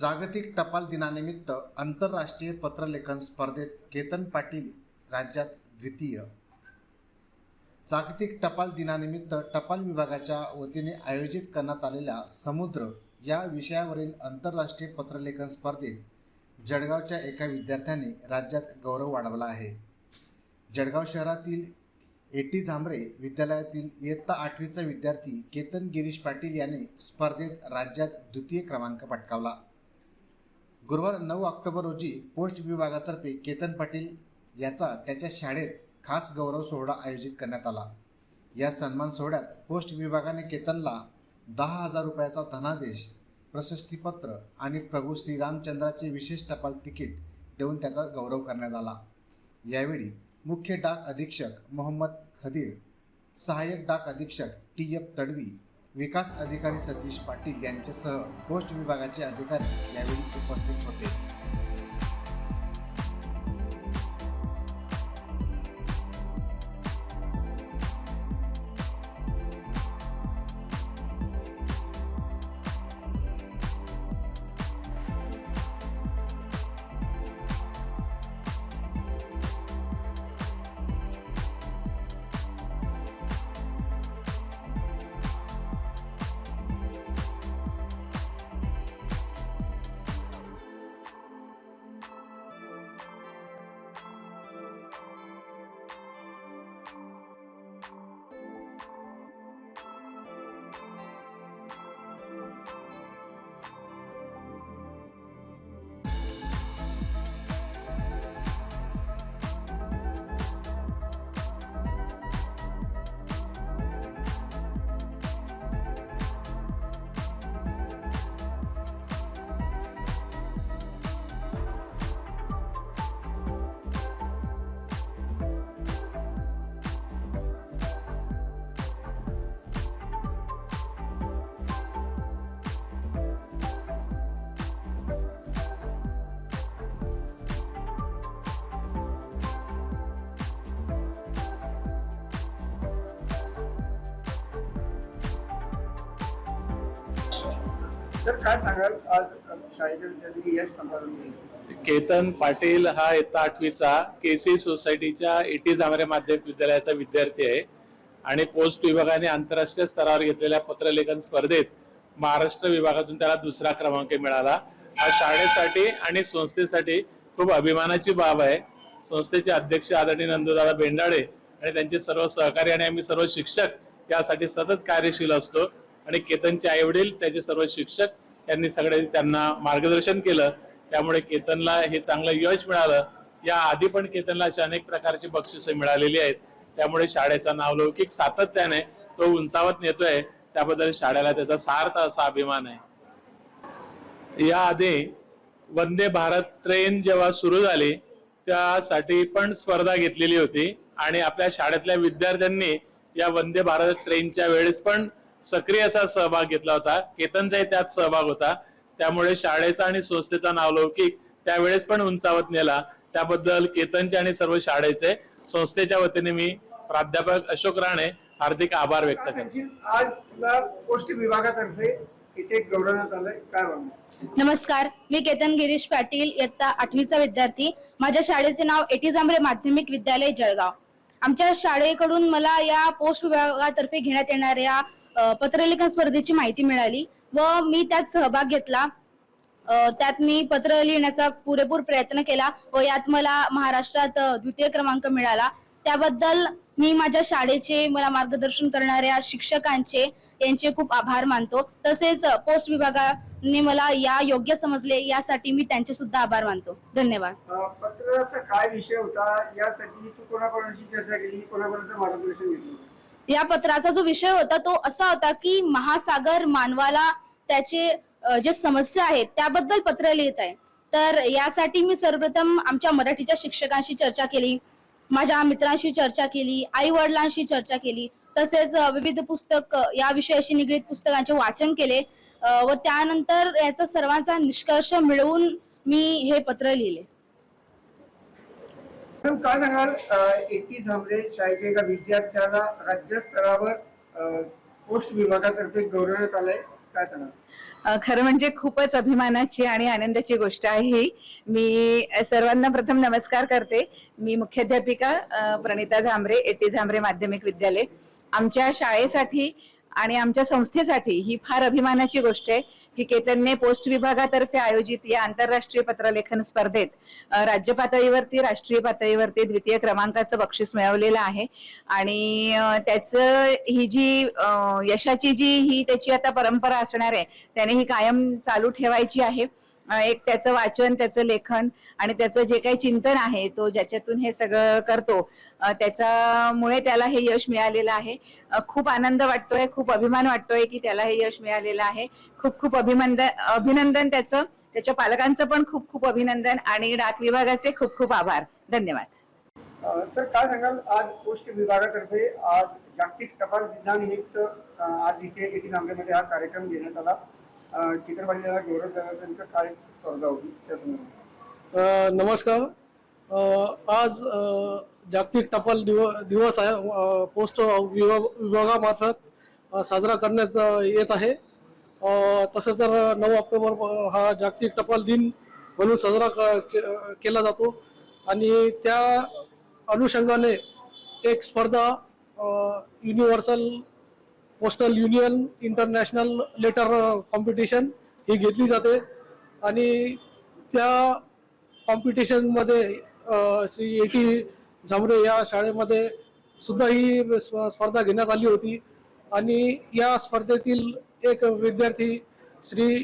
जागतिक टपाल दिनानिमित्त आंतरराष्ट्रीय पत्रलेखन स्पर्धेत केतन पाटील राज्यात द्वितीय. जागतिक टपाल दिनानिमित्त टपाल विभागाच्या वतीने आयोजित करण्यात आलेल्या समुद्र या विषयावरील आंतरराष्ट्रीय पत्रलेखन स्पर्धेत जळगावच्या एका विद्यार्थ्याने राज्यात गौरव वाढवला आहे. जळगाव शहरातील एटी झांबरे विद्यालयातील इयत्ता आठवीचा विद्यार्थी केतन गिरीश पाटील याने स्पर्धेत राज्यात द्वितीय क्रमांक पटकावला. गुरुवार नऊ ऑक्टोबर रोजी पोस्ट विभागातर्फे केतन पाटील याचा त्याच्या शाळेत खास गौरव सोहळा आयोजित करण्यात आला. या सन्मान सोहळ्यात पोस्ट विभागाने केतनला दहा हजार रुपयाचा धनादेश प्रशस्तीपत्र आणि प्रभू श्रीरामचंद्राचे विशेष टपाल तिकीट देऊन त्याचा गौरव करण्यात आला. यावेळी मुख्य डाक अधीक्षक मोहम्मद खदीर सहाय्यक डाक अधीक्षक टी एफ तडवी विकास अधिकारी सतीश पाटील यांच्यासह पोस्ट विभागाचे अधिकारी यावेळी उपस्थित होते. काय सांगाल? आज शाळेच्या विद्यार्थी यश संपादन केतन पाटील हा इयत्ता आठवीचा केसी सोसायटीच्या एटी जांभरे माध्यमिक विद्यालयाचा विद्यार्थी आहे. आणि पोस्ट विभागाने आंतरराष्ट्रीय स्तरावर घेतलेल्या पत्रलेखन स्पर्धेत महाराष्ट्र विभागातून त्याला दुसरा क्रमांक मिळाला. हा शाळेसाठी आणि संस्थेसाठी खूप अभिमानाची बाब आहे. संस्थेचे अध्यक्ष आदरणीय नंदुदादा बेंडाळे आणि त्यांचे सर्व सहकारी आणि आम्ही सर्व शिक्षक यासाठी सतत कार्यशील असतो. आणि केतनचे आई वडील त्याचे सर्व शिक्षक त्यांनी सगळे त्यांना मार्गदर्शन केलं. त्यामुळे केतनला हे चांगलं यश मिळालं. या आधी पण केतनला अशा अनेक प्रकारची बक्षिसं मिळालेली आहेत. त्यामुळे शाळेचा नावलौकिक सातत्याने तो उंचावत नेतोय. त्याबद्दल शाळेला त्याचा सार्थ असा अभिमान आहे. याआधी वंदे भारत ट्रेन जेव्हा सुरू झाली त्यासाठी पण स्पर्धा घेतलेली होती. आणि आपल्या शाळेतल्या विद्यार्थ्यांनी या वंदे भारत ट्रेनच्या वेळेस पण सक्रिय असा सहभाग घेतला होता. केतनचाही त्यात सहभाग होता. त्यामुळे शाळेचा आणि संस्थेचा नावलौकिक त्यावेळेस पण उंचावत नेला. त्याबद्दल केतनचे आणि सर्व शाळेचे संस्थेच्या वतीने मी प्राध्यापक अशोक राणे हार्दिक आभार व्यक्त करतो. नमस्कार. मी केतन गिरीश पाटील इयत्ता आठवीचा विद्यार्थी. माझ्या शाळेचे नाव एटी जांभरे माध्यमिक विद्यालय जळगाव. आमच्या शाळेकडून मला या पोस्ट विभागातर्फे घेण्यात येणाऱ्या पत्रलेखन स्पर्धेची माहिती मिळाली व मी त्यात सहभाग घेतला. त्यात मी पत्र लिहिण्याचा पुरेपूर प्रयत्न केला व यात मला महाराष्ट्रात द्वितीय क्रमांक मिळाला. त्याबद्दल मी माझ्या शाळेचे मला मार्गदर्शन करणाऱ्या शिक्षकांचे यांचे खूप आभार मानतो. तसेच पोस्ट विभागाने मला या योग्य समजले यासाठी मी त्यांचे सुद्धा आभार मानतो. धन्यवाद. पत्राचा काय विषय होता? यासाठी तू कोणाकोणाशी चर्चा केली? कोणाकोणाचं मार्गदर्शन घेतलं? या पत्राचा जो विषय होता तो असा होता की महासागर मानवाला त्याचे जे समस्या आहेत त्याबद्दल पत्र लिहित आहे. तर यासाठी मी सर्वप्रथम आमच्या मराठीच्या शिक्षकांशी चर्चा केली माझ्या मित्रांशी चर्चा केली आई वडिलांशी चर्चा केली तसेच विविध पुस्तक या विषयाशी निगडीत पुस्तकांचे वाचन केले व त्यानंतर याचा सर्वांचा निष्कर्ष मिळवून मी हे पत्र लिहिले. काय सांगाल एटी झांबरे शाळेच्या एका विद्यार्थ्याला राज्यस्तरावर अं, पोस्ट विभागातर्फे गौरवण्यात आलंय. काय सांगाल? खरं म्हणजे खूपच अभिमानाची आणि आनंदाची गोष्ट आहे ही. मी सर्वांना प्रथम नमस्कार करते. मी मुख्याध्यापिका प्रणिता झांबरे एटी झांबरे माध्यमिक विद्यालय. आमच्या शाळेसाठी आणि आमच्या संस्थेसाठी ही फार अभिमानाची गोष्ट आहे. की केतनने पोस्ट विभागातर्फे आयोजित या आंतरराष्ट्रीय पत्रलेखन स्पर्धेत राज्य पातळीवरती राष्ट्रीय पातळीवरती द्वितीय क्रमांकाचं बक्षीस मिळवलेलं आहे. आणि त्याचं ही जी यशाची जी ही त्याची आता परंपरा असणार आहे त्याने ही कायम चालू ठेवायची आहे. एक त्याचं वाचन त्याचं लेखन आणि त्याचं जे काही चिंतन आहे तो ज्याच्यातून हे सगळं करतो त्याच्यामुळे त्याला हे यश मिळालेलं आहे. खूप आनंद वाटतोय खूप अभिमान वाटतोय की त्याला हे यश मिळालेलं आहे. खूप खूप अभिनंदन अभिनंदन त्याचं. त्याच्या पालकांचं पण खूप खूप अभिनंदन आणि डाक विभागाचे खूप खूप आभार. धन्यवाद. सर काय सांगाल? आज पोस्ट विभागातर्फे आज जागतिक टपाल दिनानिमित्त आज इथे एटी नांबरेमध्ये हा कार्यक्रम घेण्यात आला. चित्रपटाला गौरव करण्याचं काय स्पर्धा होती. त्या नमस्कार. आज जागतिक टपाल दिव दिवस आहे. पोस्ट विभाग विभागामार्फत साजरा करण्यात येत आहे. तसं तर नऊ ऑक्टोबर हा जागतिक टपाल दिन म्हणून साजरा क- के- केला जातो. आणि त्या अनुषंगाने एक स्पर्धा Universal Postal Union International Letter Competition ही घेतली जाते. आणि त्या कॉम्पिटिशनमध्ये श्री ए टी झांबरे या शाळेमध्ये सुद्धा ही स्प- स्पर्धा घेण्यात आली होती. आणि या स्पर्धेतील एक विद्यार्थी श्री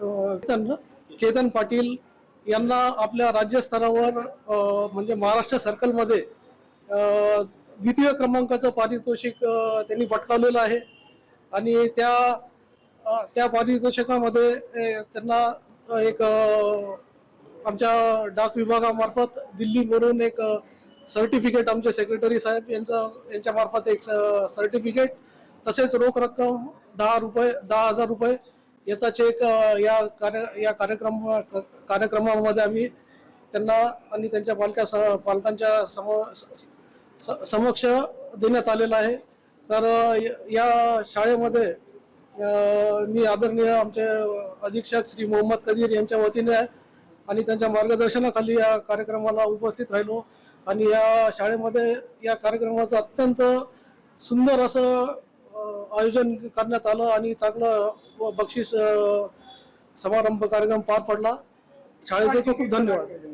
केतन केतन पाटील यांना आपल्या राज्यस्तरावर म्हणजे महाराष्ट्र सर्कलमध्ये द्वितीय क्रमांकाचं पारितोषिक त्यांनी पटकावलेलं आहे. आणि त्या त्या पारितोषिकामध्ये त्यांना एक आमच्या डाक विभागामार्फत दिल्लीवरून एक सर्टिफिकेट आमचे सेक्रेटरी साहेब यांचं यांच्यामार्फत एक सर्टिफिकेट तसेच रोख रक्कम दहा रुपये दहा हजार रुपये याचा चेक या कार्य या कार्यक्रम कार्यक्रमामध्ये आम्ही त्यांना आणि त्यांच्या पालका पालकांच्या सम स- स- समक्ष देण्यात आलेला आहे. तर या शाळेमध्ये मी आदरणीय आमचे अधीक्षक श्री मोहम्मद कदीर यांच्या वतीने आणि त्यांच्या मार्गदर्शनाखाली या कार्यक्रमाला उपस्थित राहिलो. आणि या शाळेमध्ये या कार्यक्रमाचं अत्यंत सुंदर असं आयोजन करण्यात आलं आणि चांगलं व बक्षीस समारंभ कार्यक्रम पार पडला. शाळेचे खूप खूप धन्यवाद.